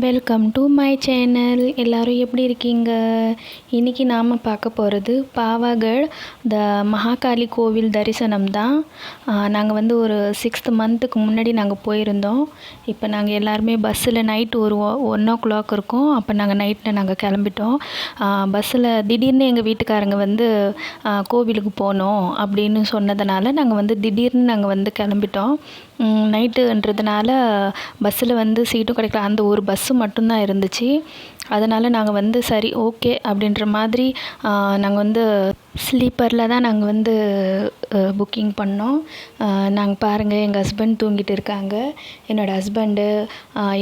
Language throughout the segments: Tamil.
வெல்கம் டு மை சேனல் எல்லோரும் எப்படி இருக்கீங்க? இன்றைக்கி நாம் பார்க்க போகிறது பாவாகர் த மகாகாளி கோவில் தரிசனம் தான் நாங்கள் வந்து ஒரு சிக்ஸ்த் மந்த்துக்கு முன்னாடி நாங்கள் போயிருந்தோம். இப்போ நாங்கள் எல்லாருமே பஸ்ஸில் நைட் ஒரு ஒன் ஓ கிளாக் இருக்கும். அப்போ நாங்கள் நைட்டில் நாங்கள் கிளம்பிட்டோம். பஸ்ஸில் திடீர்னு எங்கள் வீட்டுக்காரங்க வந்து கோவிலுக்கு போகணும் அப்படின்னு சொன்னதுனால நாங்கள் வந்து திடீர்னு நாங்கள் வந்து கிளம்பிட்டோம். நைட்டுன்றதுனால பஸ்ஸில் வந்து சீட்டும் கிடைக்கல. அந்த ஒரு பஸ்ஸு மட்டும்தான் இருந்துச்சு. அதனால் நாங்கள் வந்து சரி ஓகே அப்படின்ற மாதிரி நாங்கள் வந்து ஸ்லீப்பரில் தான் நாங்கள் வந்து புக்கிங் பண்ணோம். நாங்கள் பாருங்கள் எங்கள் ஹஸ்பண்ட் தூங்கிட்டு இருக்காங்க. என்னோடய ஹஸ்பண்டு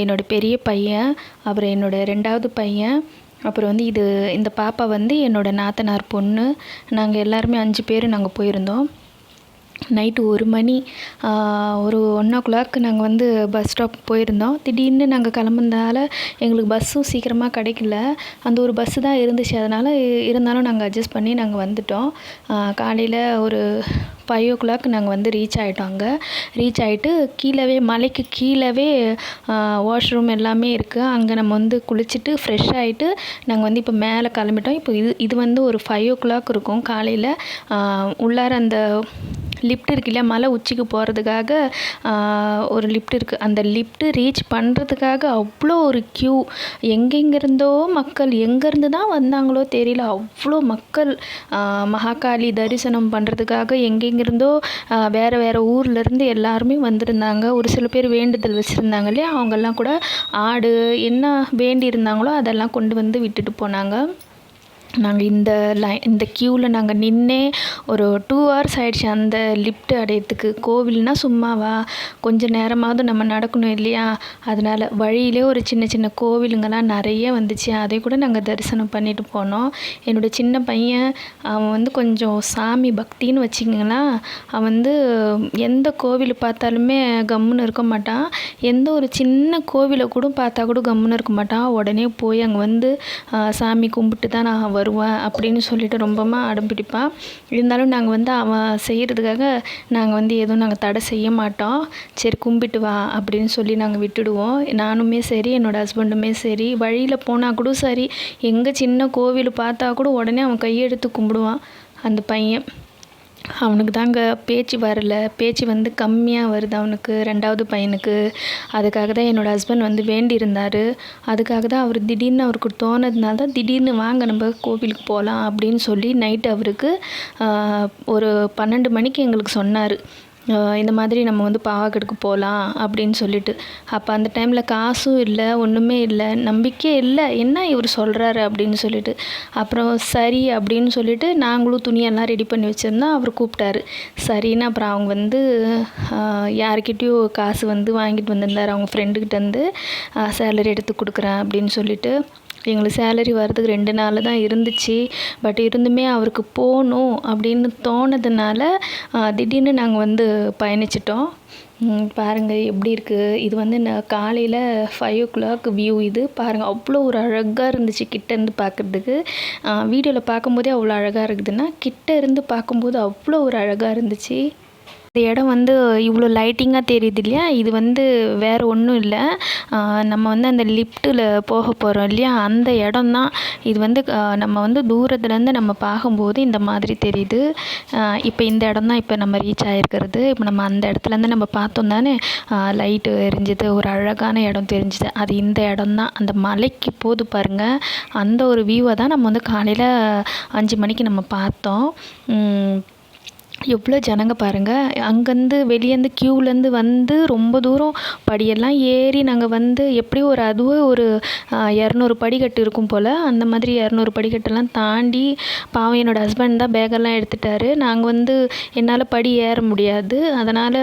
என்னோடய பெரிய பையன் அப்புறம் என்னோடய ரெண்டாவது பையன் அப்புறம் வந்து இது இந்த பாப்பா வந்து என்னோடய நாத்தனார் பொண்ணு. நாங்கள் எல்லாருமே அஞ்சு பேர் நாங்கள் போயிருந்தோம். நைட்டு ஒரு மணி ஒரு ஒன் ஓ கிளாக் நாங்கள் வந்து பஸ் ஸ்டாப் போயிருந்தோம். திடீர்னு நாங்கள் கிளம்புனதால எங்களுக்கு பஸ்ஸும் சீக்கிரமாக கிடைக்கல. அந்த ஒரு பஸ்ஸு தான் இருந்துச்சு. அதனால் இருந்தாலும் நாங்கள் அட்ஜஸ்ட் பண்ணி நாங்கள் வந்துட்டோம். காலையில் ஒரு ஃபைவ் ஓ கிளாக் நாங்கள் வந்து ரீச் ஆகிட்டோம் அங்கே. ரீச் ஆகிட்டு கீழவே மலைக்கு கீழவே வாஷ்ரூம் எல்லாமே இருக்குது அங்கே நம்ம வந்து குளிச்சுட்டு ஃப்ரெஷ் ஆகிட்டு நாங்கள் வந்து இப்போ மேலே கிளம்பிட்டோம். இப்போ இது இது வந்து ஒரு ஃபைவ் ஓ கிளாக் இருக்கும். காலையில் உள்ளார அந்த லிஃப்ட் இருக்கு இல்லையா? மலை உச்சிக்கு போகிறதுக்காக ஒரு லிஃப்ட் இருக்குது அந்த லிஃப்ட்டு ரீச் பண்ணுறதுக்காக அவ்வளோ ஒரு க்யூ எங்கெங்கிருந்தோ மக்கள் எங்கேருந்து தான் வந்தாங்களோ தெரியல. அவ்வளோ மக்கள் மகாகாளி தரிசனம் பண்ணுறதுக்காக எங்கெங்கிருந்தோ வேறு வேறு ஊர்லேருந்து எல்லாருமே வந்திருந்தாங்க. ஒரு சில பேர் வேண்டுதல் வச்சுருந்தாங்க இல்லையா? அவங்கெல்லாம் கூட ஆடு என்ன வேண்டி இருந்தாங்களோ அதெல்லாம் கொண்டு வந்து விட்டுட்டு போனாங்க. நாங்கள் இந்த லை இந்த க்யூவில் நாங்கள் நின்றே ஒரு டூ ஹவர்ஸ் ஆகிடுச்சி அந்த லிஃப்ட் அடையிறதுக்கு. கோவில்னால் சும்மாவா? கொஞ்சம் நேரமாவது நம்ம நடக்கணும் இல்லையா? அதனால் வழியிலே ஒரு சின்ன சின்ன கோவிலுங்கெல்லாம் நிறைய வந்துச்சு. அதை கூட நாங்கள் தரிசனம் பண்ணிட்டு போனோம். என்னோடய சின்ன பையன் அவன் வந்து கொஞ்சம் சாமி பக்தின்னு வச்சுக்கிங்களேன் அவன் வந்து எந்த கோவில் பார்த்தாலுமே கம்முன்னு இருக்க மாட்டான். எந்த ஒரு சின்ன கோவிலை கூட பார்த்தா கூட கம்முன்னு இருக்க மாட்டான். உடனே போய் அங்கே வந்து சாமி கும்பிட்டு தான் நான் வருவேன் அப்படின்னு சொல்லிட்டு ரொம்பமாக அடம் பிடிப்பான் இருந்தாலும் நாங்கள் வந்து அவன் செய்கிறதுக்காக நாங்கள் வந்து எதுவும் நாங்கள் தடை செய்ய மாட்டோம் சரி கும்பிட்டு வா அப்படின்னு சொல்லி நாங்கள் விட்டுடுவோம். நானுமே சரி என்னோடய ஹஸ்பண்டுமே சரி. வழியில் போனால் கூட சரி. எங்கே சின்ன கோவில் பார்த்தா கூட உடனே அவன் கையெடுத்து கும்பிடுவான். அந்த பையன். அவனுக்கு தாங்க பேச்சு வரல. பேச்சு வந்து கம்மியாக வருது அவனுக்கு ரெண்டாவது பையனுக்கு. அதுக்காக தான் என்னோடய ஹஸ்பண்ட் வந்து வேண்டியிருந்தார். அதுக்காக தான் அவர் திடீர்னு அவருக்கு தோணதுனால தான் திடீர்னு வாங்க நம்ம கோவிலுக்கு போகலாம் அப்படின்னு சொல்லி நைட்டு அவருக்கு ஒரு பன்னெண்டு மணிக்கு எங்களுக்கு சொன்னார். இந்த மாதிரி நம்ம வந்து பாவாக்கடுக்கு போகலாம் அப்படின்னு சொல்லிட்டு. அப்போ அந்த டைமில் காசும் இல்லை ஒன்றுமே இல்லை நம்பிக்கையே இல்லை என்ன இவர் சொல்கிறாரு அப்படின்னு சொல்லிட்டு. அப்புறம் சரி அப்படின்னு சொல்லிட்டு நாங்களும் துணியெல்லாம் ரெடி பண்ணி வச்சுருந்தோம் அவர் கூப்பிட்டாரு. சரின்னு அப்புறம் அவங்க வந்து யாருக்கிட்டேயும் காசு வந்து வாங்கிட்டு வந்திருந்தார். அவங்க ஃப்ரெண்டுக்கிட்டேருந்து சேலரி எடுத்து கொடுக்குறேன் அப்படின்னு சொல்லிட்டு. எங்களுக்கு சேலரி வர்றதுக்கு ரெண்டு நாள் தான் இருந்துச்சு. பட் இருந்துமே அவருக்கு போகணும் அப்படின்னு தோணதுனால திடீர்னு நாங்கள் வந்து பயணிச்சிட்டோம். பாருங்கள் எப்படி இருக்குது இது வந்து நான் காலையில் ஃபைவ் ஓ கிளாக் வியூ இது. பாருங்கள் அவ்வளோ ஒரு அழகாக இருந்துச்சு கிட்டேருந்து பார்க்குறதுக்கு வீடியோவில் பார்க்கும்போதே அவ்வளோ அழகாக இருக்குதுன்னா கிட்ட இருந்து பார்க்கும்போது அவ்வளோ ஒரு அழகாக இருந்துச்சு. இந்த இடம் வந்து இவ்வளோ லைட்டிங்காக தெரியுது இல்லையா இது வந்து வேறு ஒன்றும் இல்லை. நம்ம வந்து அந்த லிஃப்ட்டில் போக போகிறோம் இல்லையா? அந்த இடம் தான் இது வந்து நம்ம வந்து தூரத்துலேருந்து நம்ம பார்க்கும்போது இந்த மாதிரி தெரியுது. இப்போ இந்த இடம் தான் இப்போ நம்ம ரீச் ஆகிருக்கிறது இப்போ நம்ம அந்த இடத்துலேருந்து நம்ம பார்த்தோம் தானே லைட்டு எரிஞ்சுது ஒரு அழகான இடம் தெரிஞ்சுது. அது இந்த இடம் தான் அந்த மலைக்கு போது பாருங்கள் அந்த ஒரு வியூவை தான் நம்ம வந்து காலையில் அஞ்சு மணிக்கு நம்ம பார்த்தோம். எவ்வளோ ஜனங்க பாருங்கள் அங்கேருந்து வெளியேருந்து க்யூலேருந்து வந்து ரொம்ப தூரம் படியெல்லாம் ஏறி நாங்கள் வந்து எப்படியும் ஒரு அதுவே ஒரு இரநூறு படிக்கட்டு இருக்கும் போல். அந்த மாதிரி இரநூறு படிக்கட்டெல்லாம் தாண்டி பாவம் என்னோடய ஹஸ்பண்ட் தான் பேக்கெல்லாம் எடுத்துட்டார். நாங்கள் வந்து என்னால் படி ஏற முடியாது. அதனால்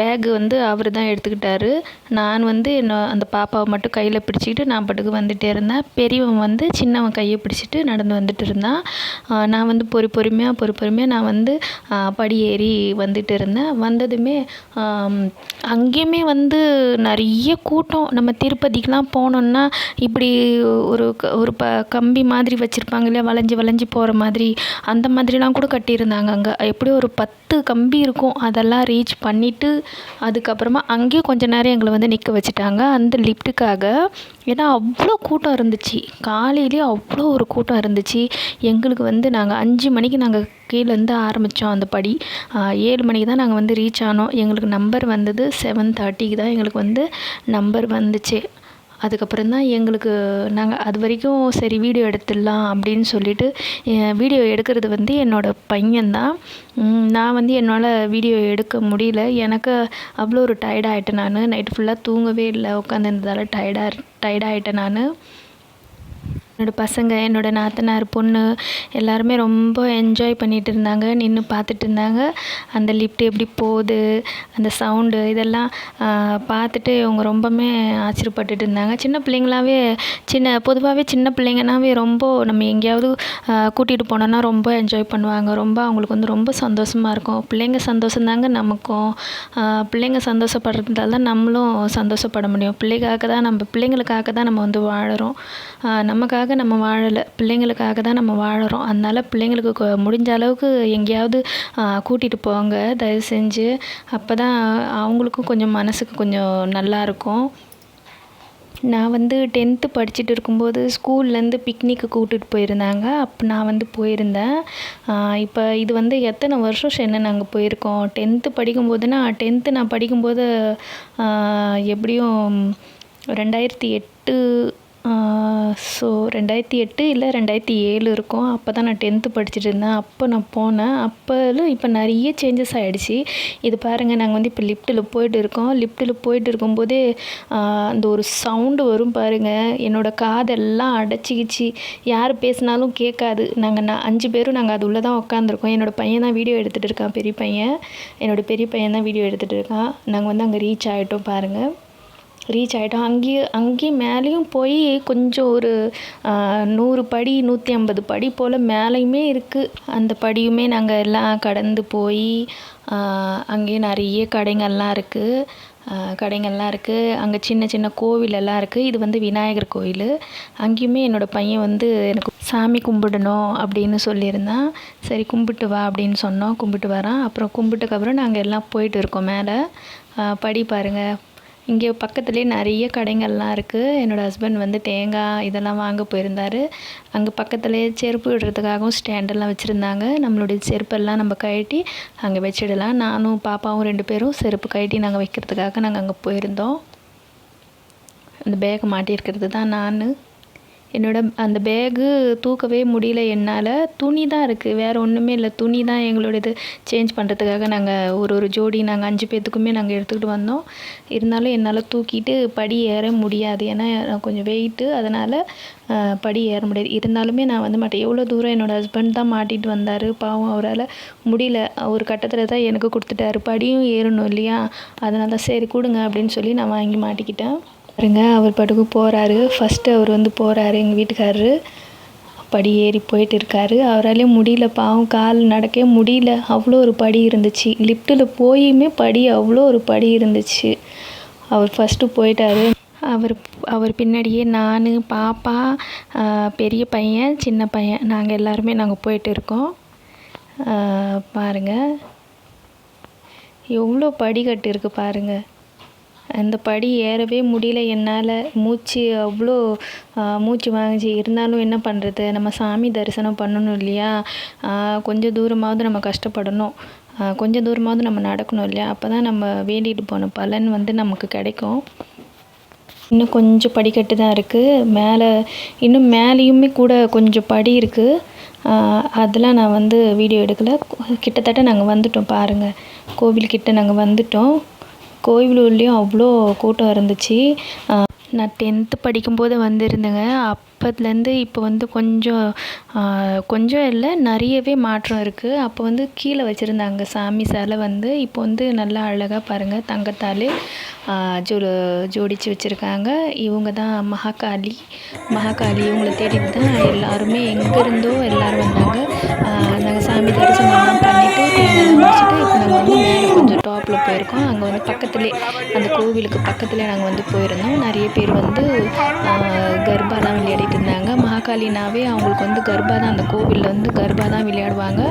பேக் வந்து அவர் தான் எடுத்துக்கிட்டார். நான் வந்து என்ன அந்த பாப்பாவை மட்டும் கையில் பிடிச்சிக்கிட்டு நான் பாட்டுக்கு வந்துகிட்டே இருந்தேன். பெரியவன் வந்து சின்னவன் கையை பிடிச்சிட்டு நடந்து வந்துட்டு இருந்தான். நான் வந்து பொறி பொறுமையாக பொறு பொறுமையாக நான் வந்து படி ஏறி வந்துட்டு இருந்தேன் வந்ததுமே அங்கேயுமே வந்து நிறைய கூட்டம். நம்ம திருப்பதிக்கெலாம் போனோம்னா இப்படி ஒரு க ஒரு ப கம்பி மாதிரி வச்சுருப்பாங்க இல்லையா? வளைஞ்சி வளைஞ்சி போகிற மாதிரி. அந்த மாதிரிலாம் கூட கட்டியிருந்தாங்க அங்கே. எப்படியும் ஒரு பத்து கம்பி இருக்கும். அதெல்லாம் ரீச் பண்ணிவிட்டு அதுக்கப்புறமா அங்கேயும் கொஞ்ச நேரம் எங்களை வந்து நிற்க வச்சுட்டாங்க. அந்த லிஃப்ட்டுக்காக ஏன்னா அவ்வளோ கூட்டம் இருந்துச்சு. காலையிலேயே அவ்வளோ ஒரு கூட்டம் இருந்துச்சு. எங்களுக்கு வந்து நாங்கள் அஞ்சு மணிக்கு நாங்கள் கீழேருந்து ஆரம்பித்தோம் அந்த படி. ஏழு மணிக்கு தான் நாங்கள் வந்து ரீச் ஆனோம். எங்களுக்கு நம்பர் வந்தது செவன் தேர்ட்டிக்கு தான் எங்களுக்கு வந்து நம்பர் வந்துச்சு. அதுக்கப்புறம் தான் எங்களுக்கு நாங்கள் அது வரைக்கும் சரி வீடியோ எடுத்துடலாம் அப்படின்னு சொல்லிட்டு வீடியோ எடுக்கிறது வந்து என்னோடய பையன்தான் நான் வந்து என்னால் வீடியோ எடுக்க முடியல. எனக்கு அவ்வளோ ஒரு டயர்ட் ஆகிட்டேன் நான். நைட்டு ஃபுல்லாக தூங்கவே இல்லை. உட்காந்துருந்ததால டயர்டாக டயர்டாகிட்டேன் நான். என்னோடய பசங்க என்னோடய நாத்தனார் பொண்ணு எல்லாருமே ரொம்ப என்ஜாய் பண்ணிகிட்டு இருந்தாங்க நின்று பார்த்துட்டு இருந்தாங்க. அந்த லிஃப்ட் எப்படி போகுது அந்த சவுண்டு இதெல்லாம் பார்த்துட்டு இவங்க ரொம்பவுமே ஆச்சரியப்பட்டுட்டு இருந்தாங்க. சின்ன பிள்ளைங்களாவே சின்ன பொதுவாகவே சின்ன பிள்ளைங்கனாவே ரொம்ப நம்ம எங்கேயாவது கூட்டிகிட்டு போனோன்னா ரொம்ப என்ஜாய் பண்ணுவாங்க. ரொம்ப அவங்களுக்கு வந்து ரொம்ப சந்தோஷமாக இருக்கும். பிள்ளைங்க சந்தோஷம் தாங்க நமக்கும் பிள்ளைங்க சந்தோஷப்படுறதால தான் நம்மளும் சந்தோஷப்பட முடியும். பிள்ளைக்காக தான் நம்ம பிள்ளைங்களுக்காக தான் நம்ம வந்து வாழறோம். நமக்காக நமக்காக நம்ம வாழலை. பிள்ளைங்களுக்காக தான் நம்ம வாழுறோம். அதனால் பிள்ளைங்களுக்கு முடிஞ்ச அளவுக்கு எங்கேயாவது கூட்டிகிட்டு போங்க. தயவு செஞ்சு. அப்போ தான் அவங்களுக்கும் கொஞ்சம் மனசுக்கு கொஞ்சம் நல்லாயிருக்கும் நான் வந்து டென்த்து படிச்சுட்டு இருக்கும்போது ஸ்கூல்லேருந்து பிக்னிக்கு கூட்டிகிட்டு போயிருந்தாங்க. அப்போ நான் வந்து போயிருந்தேன். இப்போ இது வந்து எத்தனை வருஷம் சென்னை நாங்கள் போயிருக்கோம்? டென்த்து படிக்கும்போதுனா டென்த்து நான் படிக்கும்போது எப்படியும் ரெண்டாயிரத்தி எட்டு ஸோ ரெண்டாயிரத்தி எட்டு இல்லை ரெண்டாயிரத்தி ஏழு இருக்கும். அப்போ தான் நான் டென்த்து படிச்சுட்டு இருந்தேன். அப்போ நான் போனேன். அப்போலும் இப்போ நிறைய சேஞ்சஸ் ஆகிடுச்சி இது பாருங்கள் நாங்கள் வந்து இப்போ லிஃப்ட்டில் போயிட்டு இருக்கோம். லிஃப்ட்டில் போயிட்டு இருக்கும்போதே அந்த ஒரு சவுண்டு வரும் பாருங்கள் என்னோடய காதெல்லாம் அடைச்சிக்கிச்சு. யார் பேசினாலும் கேட்காது. நாங்கள் நான் அஞ்சு பேரும் நாங்கள் அது உள்ளே தான் உட்காந்துருக்கோம் என்னோடய பையன் தான் வீடியோ எடுத்துகிட்டு இருக்கான் பெரிய பையன். என்னோடய பெரிய பையன் தான் வீடியோ எடுத்துகிட்டு இருக்கான். நாங்கள் வந்து அங்கே ரீச் ஆகிட்டோம் பாருங்கள் ரீச் ஆகிட்டோம் அங்கேயும் அங்கேயும் மேலேயும் போய் கொஞ்சம் ஒரு நூறு படி நூற்றி ஐம்பது படி போல் மேலேயுமே இருக்குது அந்த படியுமே நாங்கள் எல்லாம் கடந்து போய் அங்கேயும் நிறைய கடைங்கள்லாம் இருக்குது கடைங்கள்லாம் இருக்குது அங்கே சின்ன சின்ன கோவிலெல்லாம் இருக்குது இது வந்து விநாயகர் கோவில் அங்கேயுமே என்னோடய பையன் வந்து எனக்கு சாமி கும்பிடணும் அப்படின்னு சொல்லியிருந்தான். சரி கும்பிட்டு வா அப்படின்னு சொன்னோம். கும்பிட்டு வரான். அப்புறம் கும்பிட்டுக்கப்புறம் நாங்கள் எல்லாம் போயிட்டு இருக்கோம் மேலே. படி பாருங்கள் இங்கே பக்கத்துலேயே நிறைய கடைங்கள்லாம் இருக்குது என்னோடய ஹஸ்பண்ட் வந்து தேங்காய் இதெல்லாம் வாங்க போயிருந்தார். அங்கே பக்கத்துலேயே செருப்பு விடுறதுக்காகவும் ஸ்டாண்டெல்லாம் வச்சுருந்தாங்க. நம்மளுடைய செருப்பெல்லாம் நம்ம கழட்டி அங்கே வச்சிடலாம். நானும் பாப்பாவும் ரெண்டு பேரும் செருப்பு கழட்டி நாங்கள் வைக்கிறதுக்காக நாங்கள் அங்கே போயிருந்தோம். அந்த பேக்கை மாட்டியிருக்கிறது தான் நான். என்னோட அந்த பேகு தூக்கவே முடியல என்னால். துணி தான் இருக்குது வேறு ஒன்றுமே இல்லை. துணி தான் எங்களோடது சேஞ்ச் பண்ணுறதுக்காக நாங்கள் ஒரு ஒரு ஜோடி நாங்கள் அஞ்சு பேர்த்துக்குமே நாங்கள் எடுத்துக்கிட்டு வந்தோம். இருந்தாலும் என்னால் தூக்கிட்டு படி ஏற முடியாது. ஏன்னா கொஞ்சம் வெயிட்டு அதனால் படி ஏற முடியாது. இருந்தாலுமே நான் வந்து மாட்டேன். எவ்வளோ தூரம் என்னோடய ஹஸ்பண்ட் தான் மாட்டிகிட்டு வந்தார். பாவம் அவரால் முடியல. ஒரு கட்டத்தில் தான் எனக்கு கொடுத்துட்டாரு. படியும் ஏறணும் இல்லையா? அதனால தான் சரி கொடுங்க அப்படின்னு சொல்லி நான் வாங்கி மாட்டிக்கிட்டேன். பாருங்க அவர் பாட்டுக்கு போகிறாரு ஃபஸ்ட்டு அவர் வந்து போகிறாரு எங்கள் வீட்டுக்காரரு. படி ஏறி போயிட்டு இருக்காரு. அவராலேயும் முடியல பாவம் கால் நடக்கவே முடியல. அவ்வளோ ஒரு படி இருந்துச்சு. லிஃப்ட்டில் போயுமே படி அவ்வளோ ஒரு படி இருந்துச்சு. அவர் ஃபஸ்ட்டு போயிட்டாரு. அவர் அவர் பின்னாடியே நான் பாப்பா பெரிய பையன் சின்ன பையன். நாங்கள் எல்லாருமே நாங்கள் போயிட்டு இருக்கோம். பாருங்கள் எவ்வளோ படிக்கட்டு இருக்குது பாருங்கள் அந்த படி ஏறவே முடியல. என்னால் மூச்சு அவ்வளோ மூச்சு வாங்கிச்சு. இருந்தாலும் என்ன பண்ணுறது நம்ம சாமி தரிசனம் பண்ணணும் இல்லையா? கொஞ்சம் தூரமாவது நம்ம கஷ்டப்படணும். கொஞ்சம் தூரமாவது நம்ம நடக்கணும் இல்லையா? அப்போ தான் நம்ம வேண்டிகிட்டு போன பலன் வந்து நமக்கு கிடைக்கும். இன்னும் கொஞ்சம் படிக்கட்டு தான் இருக்குது மேலே இன்னும் மேலேயுமே கூட கொஞ்சம் படி இருக்குது அதெல்லாம் நான் வந்து வீடியோ எடுக்கலை. கிட்டத்தட்ட நாங்கள் வந்துட்டோம் பாருங்கள் கோவில்கிட்ட நாங்கள் வந்துட்டோம். கோவிலூர்லேயும் அவ்வளோ கூட்டம் இருந்துச்சு. நான் டென்த்து படிக்கும்போது வந்திருந்தேங்க. அப்போத்துலேருந்து இப்போ வந்து கொஞ்சம் கொஞ்சம் இல்லை நிறையவே மாற்றம் இருக்குது அப்போ வந்து கீழே வச்சுருந்தாங்க சாமி சிலை வந்து. இப்போ வந்து நல்லா அழகாக பாருங்கள் தங்கத்தாலே ஜோ ஜோடித்து வச்சுருக்காங்க. இவங்க தான் மகாகாளி. மகாகாளி இவங்களை தேடிட்டு தான் எல்லாருமே எங்கேருந்தோ எல்லோரும் வந்தாங்க. போயிருக்கோம் அங்கே வந்து பக்கத்துலேயே அந்த கோவிலுக்கு பக்கத்துலேயே நாங்கள் வந்து போயிருந்தோம். நிறைய பேர் வந்து கர்பா தான் விளையாடிட்டு இருந்தாங்க. மகாகாலினாவே அவங்களுக்கு வந்து கர்பா தான் அந்த கோவிலில் வந்து கர்பா தான் விளையாடுவாங்க.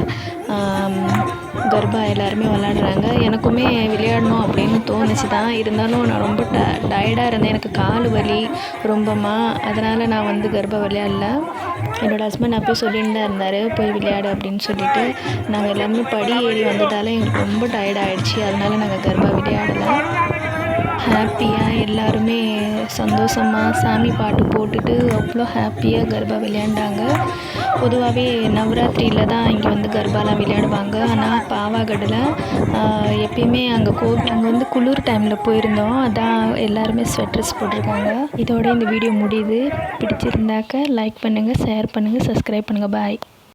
கர்பா எல்லாருமே விளையாடுறாங்க. எனக்குமே விளையாடணும் அப்படின்னு தோணுச்சு தான் இருந்தாலும் நான் ரொம்ப ட டயர்டாக இருந்தேன். எனக்கு கால் வலி ரொம்பமாக அதனால் நான் வந்து கர்பா விளையாடல. என்னோடய ஹஸ்பண்ட் அப்போ சொல்லிட்டு தான் இருந்தார் போய் விளையாடு அப்படின்னு சொல்லிட்டு. நாங்கள் எல்லாருமே படி ஏறி வந்ததால் எங்களுக்கு ரொம்ப டயர்ட் ஆகிடுச்சி அதனால நாங்கள் கர்பா விளையாடலை. ஹாப்பியாக எல்லாருமே சந்தோஷமாக சாமி பாட்டு போட்டுட்டு அவ்வளோ ஹாப்பியாக கர்பா விளையாண்டாங்க. பொதுவாகவே நவராத்திரியில் தான் இங்கே வந்து கர்பாலாம் விளையாடுவாங்க. ஆனால் பாவாகடில் எப்பயுமே அங்கே கோ அங்கே வந்து குளிர் டைமில் போயிருந்தோம். அதான் எல்லாருமே ஸ்வெட்டர்ஸ் போட்டிருக்காங்க. இதோட இந்த வீடியோ முடியுது. பிடிச்சிருந்தாக்க லைக் பண்ணுங்கள் ஷேர் பண்ணுங்கள் சப்ஸ்கிரைப் பண்ணுங்கள் பாய்